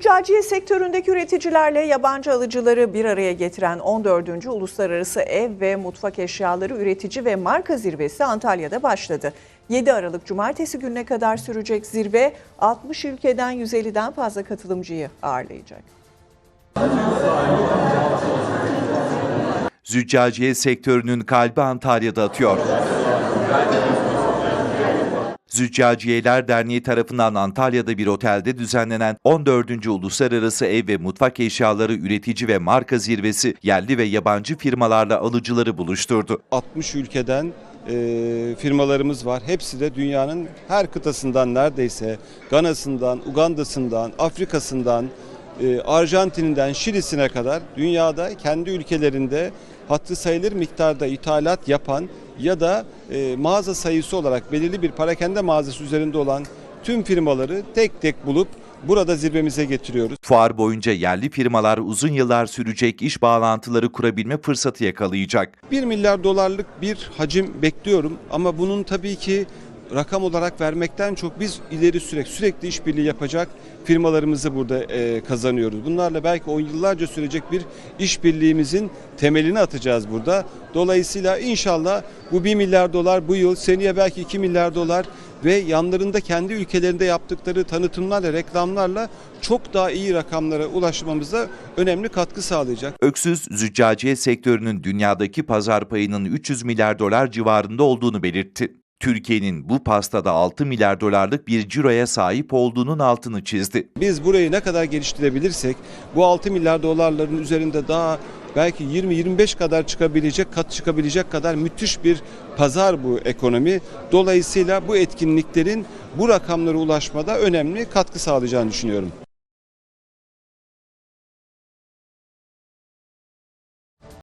Züccaciye sektöründeki üreticilerle yabancı alıcıları bir araya getiren 14. Uluslararası Ev ve Mutfak Eşyaları Üretici ve Marka Zirvesi Antalya'da başladı. 7 Aralık Cumartesi gününe kadar sürecek zirve 60 ülkeden 150'den fazla katılımcıyı ağırlayacak. Züccaciye sektörünün kalbi Antalya'da atıyor. Züccaciyeler Derneği tarafından Antalya'da bir otelde düzenlenen 14. Uluslararası Ev ve Mutfak Eşyaları Üretici ve Marka Zirvesi yerli ve yabancı firmalarla alıcıları buluşturdu. 60 ülkeden e, firmalarımız var. Hepsi de dünyanın her kıtasından neredeyse Gana'sından, Uganda'sından, Afrika'sından, e, Arjantin'inden Şili'sine kadar dünyada kendi ülkelerinde hatırı sayılır miktarda ithalat yapan ya da e, mağaza sayısı olarak belirli bir parakende mağazası üzerinde olan tüm firmaları tek tek bulup burada zirvemize getiriyoruz. Fuar boyunca yerli firmalar uzun yıllar sürecek iş bağlantıları kurabilme fırsatı yakalayacak. 1 milyar dolarlık bir hacim bekliyorum ama bunun tabii ki rakam olarak vermekten çok biz ileri sürek sürekli işbirliği yapacak firmalarımızı burada e, kazanıyoruz. Bunlarla belki on yıllarca sürecek bir işbirliğimizin temelini atacağız burada. Dolayısıyla inşallah bu 1 milyar dolar bu yıl seneye belki 2 milyar dolar ve yanlarında kendi ülkelerinde yaptıkları tanıtımlarla, reklamlarla çok daha iyi rakamlara ulaşmamıza önemli katkı sağlayacak. Öksüz züccaciye sektörünün dünyadaki pazar payının 300 milyar dolar civarında olduğunu belirtti. Türkiye'nin bu pastada 6 milyar dolarlık bir ciroya sahip olduğunun altını çizdi. Biz burayı ne kadar geliştirebilirsek bu 6 milyar dolarların üzerinde daha belki 20-25 kadar çıkabilecek, kat çıkabilecek kadar müthiş bir pazar bu ekonomi. Dolayısıyla bu etkinliklerin bu rakamlara ulaşmada önemli katkı sağlayacağını düşünüyorum.